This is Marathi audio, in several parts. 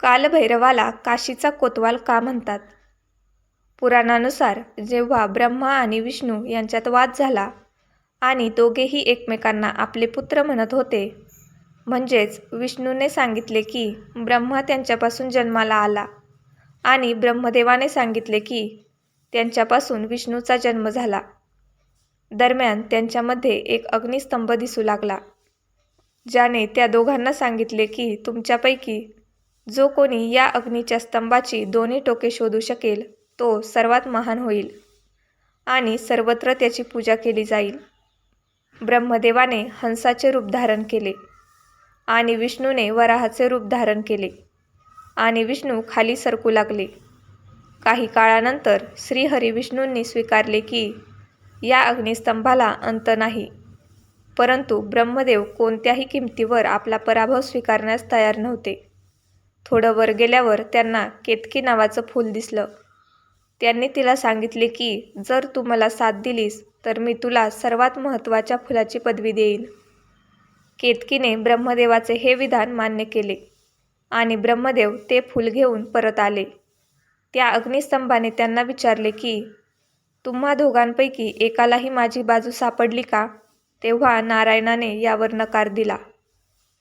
कालभैरवाला काशीचा कोतवाल का म्हणतात? पुराणानुसार जेव्हा ब्रह्मा आणि विष्णू यांच्यात वाद झाला आणि दोघेही एकमेकांना आपले पुत्र म्हणत होते म्हणजेच विष्णूने सांगितले की ब्रह्मा त्यांच्यापासून जन्माला आला आणि ब्रह्मदेवाने सांगितले की त्यांच्यापासून विष्णूचा जन्म झाला. दरम्यान त्यांच्यामध्ये एक अग्निस्तंभ दिसू लागला ज्याने त्या दोघांना सांगितले की तुमच्यापैकी जो कोणी या अग्नीच्या स्तंभाची दोन्ही टोके शोधू शकेल तो सर्वात महान होईल आणि सर्वत्र त्याची पूजा केली जाईल. ब्रह्मदेवाने हंसाचे रूप धारण केले आणि विष्णूने वराहाचे रूप धारण केले आणि विष्णू खाली सरकू लागले. काही काळानंतर श्रीहरी विष्णूंनी स्वीकारले की या अग्निस्तंभाला अंत नाही परंतु ब्रह्मदेव कोणत्याही किमतीवर आपला पराभव स्वीकारण्यास तयार नव्हते. थोडं वर गेल्यावर त्यांना केतकी नावाचं फूल दिसलं. त्यांनी तिला सांगितले की जर तू मला साथ दिलीस तर मी तुला सर्वात महत्त्वाच्या फुलाची पदवी देईन. केतकीने ब्रह्मदेवाचे हे विधान मान्य केले आणि ब्रह्मदेव ते फूल घेऊन परत आले. त्या अग्निस्तंभाने त्यांना विचारले की तुम्हा दोघांपैकी एकालाही माझी बाजू सापडली का? तेव्हा नारायणाने यावर नकार दिला.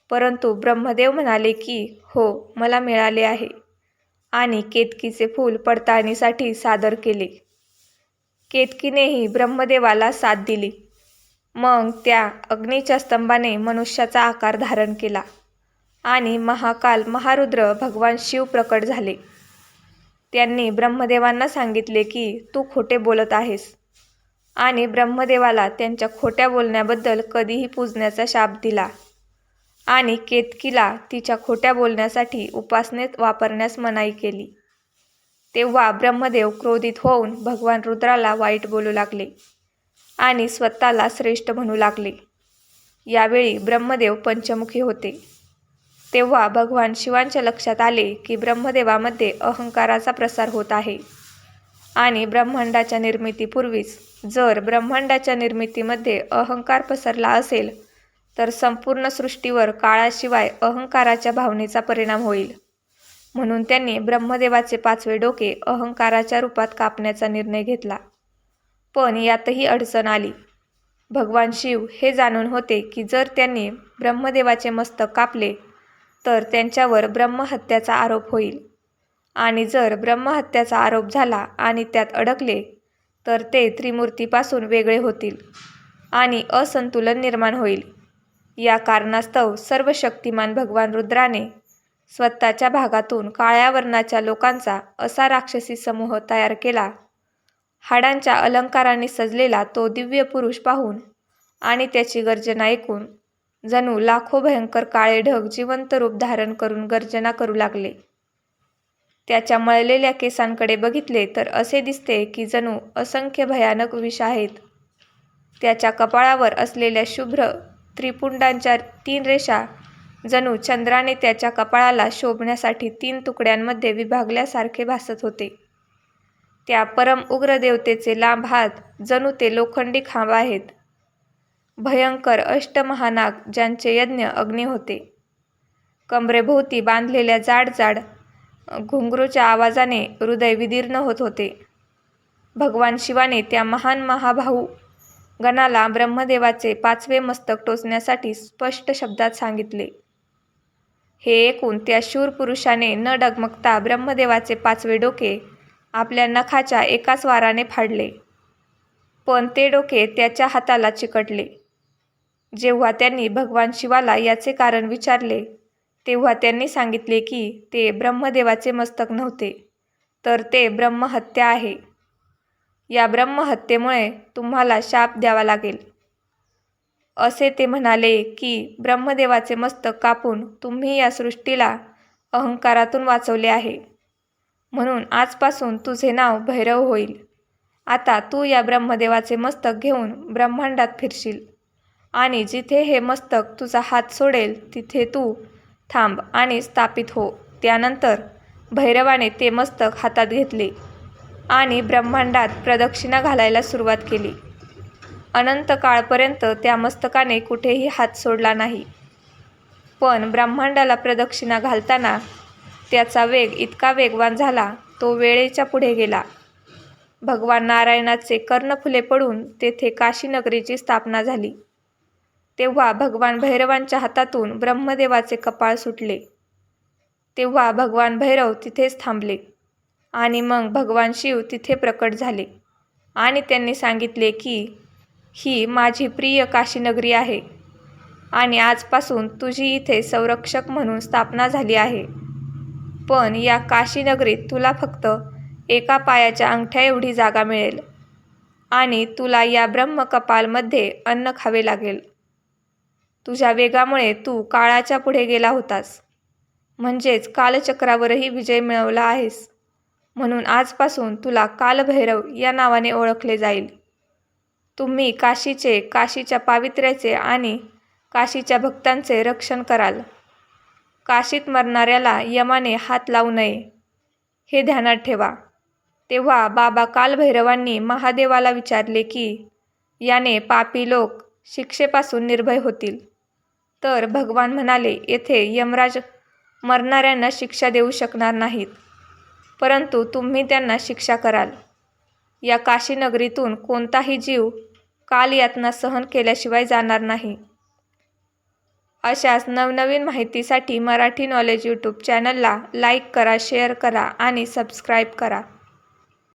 परंतु ब्रह्मदेव म्हणाले की हो मला मिळाले आहे. आणि केतकीचे फूल पडताळणीसाठी सादर केले. केतकीनेही ब्रह्मदेवाला साथ दिली. मग त्या अग्नीच्या स्तंभाने मनुष्याचा आकार धारण केला आणि महाकाल महारुद्र भगवान शिव प्रकट झाले. त्यांनी ब्रह्मदेवांना सांगितले की तू खोटे बोलत आहेस. आणि ब्रह्मदेवाला त्यांच्या खोट्या बोलण्याबद्दल कधीही पूजण्याचा शाप दिला. आणि केतकीला तिच्या खोट्या बोलण्यासाठी उपासनेत वापरण्यास मनाई केली. तेव्हा ब्रह्मदेव क्रोधित होऊन भगवान रुद्राला वाईट बोलू लागले आणि स्वतःला श्रेष्ठ म्हणू लागले. यावेळी ब्रह्मदेव पंचमुखी होते. तेव्हा भगवान शिवांच्या लक्षात आले की ब्रह्मदेवामध्ये अहंकाराचा प्रसार होत आहे आणि ब्रह्मांडाच्या निर्मितीपूर्वीच जर ब्रह्मांडाच्या निर्मितीमध्ये अहंकार पसरला असेल तर संपूर्ण सृष्टीवर काळाशिवाय अहंकाराच्या भावनेचा परिणाम होईल. म्हणून त्यांनी ब्रह्मदेवाचे पाचवे डोके अहंकाराच्या रूपात कापण्याचा निर्णय घेतला. पण यातही अडचण आली. भगवान शिव हे जाणून होते की जर त्यांनी ब्रह्मदेवाचे मस्तक कापले तर त्यांच्यावर ब्रह्महत्याचा आरोप होईल. आणि जर ब्रह्महत्याचा आरोप झाला आणि त्यात अडकले तर ते त्रिमूर्तीपासून वेगळे होतील आणि असंतुलन निर्माण होईल. या कारणास्तव सर्व शक्तिमान भगवान रुद्राने स्वतःच्या भागातून काळ्या वर्णाच्या लोकांचा असा राक्षसी समूह तयार केला. हाडांच्या अलंकाराने सजलेला तो दिव्य पुरुष पाहून आणि त्याची गर्जना ऐकून जणू लाखो भयंकर काळे ढग जिवंत रूप धारण करून गर्जना करू लागले. त्याच्या मळलेल्या केसांकडे बघितले तर असे दिसते की जणू असंख्य भयानक विष आहेत. त्याच्या कपाळावर असलेल्या शुभ्र त्रिपुंडांच्या तीन रेषा जणू चंद्राने त्याच्या कपाळाला शोभण्यासाठी तीन तुकड्यांमध्ये विभागल्यासारखे भासत होते. त्या परम उग्र देवतेचे लांब हात जणू ते लोखंडी खांब आहेत. भयंकर अष्टमहानाग ज्यांचे यज्ञ अग्नी होते. कमरेभोवती बांधलेल्या जाड जाड घुंगरूच्या आवाजाने हृदय विदीर्ण होत होते. भगवान शिवाने त्या महान महाभाऊ गणाला ब्रह्मदेवाचे पाचवे मस्तक टोचण्यासाठी स्पष्ट शब्दात सांगितले. हे ऐकून त्या शूर पुरुषाने न डगमगता ब्रह्मदेवाचे पाचवे डोके आपल्या नखाच्या एकाच वाराने फाडले. पण ते डोके त्याच्या हाताला चिकटले. जेव्हा त्यांनी भगवान शिवाला याचे कारण विचारले तेव्हा त्यांनी सांगितले की ते ब्रह्मदेवाचे मस्तक नव्हते तर ते ब्रह्महत्या आहे. या ब्रह्महत्येमुळे तुम्हाला शाप द्यावा लागेल. असे ते म्हणाले की ब्रह्मदेवाचे मस्तक कापून तुम्ही या सृष्टीला अहंकारातून वाचवले आहे. म्हणून आजपासून तुझे नाव भैरव होईल. आता तू या ब्रह्मदेवाचे मस्तक घेऊन ब्रह्मांडात फिरशील. आणि जिथे हे मस्तक तुझा हात सोडेल तिथे तू थांब आणि स्थापित हो. त्यानंतर भैरवाने ते मस्तक हातात घेतले. आणि ब्रह्मांडात प्रदक्षिणा घालायला सुरुवात केली. अनंत काळपर्यंत त्या मस्तकाने कुठेही हात सोडला नाही. पण ब्रह्मांडाला प्रदक्षिणा घालताना त्याचा वेग इतका वेगवान झाला तो वेळेच्या पुढे गेला. भगवान नारायणाचे कर्णफुले पडून तेथे काशीनगरीची स्थापना झाली. तेव्हा भगवान भैरवांच्या हातातून ब्रह्मदेवाचे कपाळ सुटले. तेव्हा भगवान भैरव तिथेच थांबले. आणि मग भगवान शिव तिथे प्रकट झाले. आणि त्यांनी सांगितले की ही माझी प्रिय काशीनगरी आहे. आणि आजपासून तुझी इथे संरक्षक म्हणून स्थापना झाली आहे. पण या काशीनगरीत तुला फक्त एका पायाच्या अंगठ्या एवढी जागा मिळेल. आणि तुला या ब्रह्मकपालमध्ये अन्न खावे लागेल. तुझ्या वेगामुळे तू काळाच्या पुढे गेला होतास. म्हणजेच कालचक्रावरही विजय मिळवला आहेस. म्हणून आजपासून तुला कालभैरव या नावाने ओळखले जाईल. तुम्ही काशीचे काशीच्या पावित्र्याचे आणि काशीच्या भक्तांचे रक्षण कराल. काशीत मरणाऱ्याला यमाने हात लावू नये. हे ध्यानात ठेवा. तेव्हा बाबा कालभैरवांनी महादेवाला विचारले की याने पापी लोक शिक्षेपासून निर्भय होतील. तर भगवान म्हणाले येथे यमराज मरणाऱ्यांना शिक्षा देऊ शकणार नाहीत. परंतु तुम्ही त्यांना शिक्षा कराल. या काशीनगरीतून कोणताही जीव कालयातना सहन केल्याशिवाय जाणार नाही. अशाच नवनवीन माहितीसाठी मराठी नॉलेज यूट्यूब चॅनलला लाईक करा शेअर करा आणि सबस्क्राईब करा.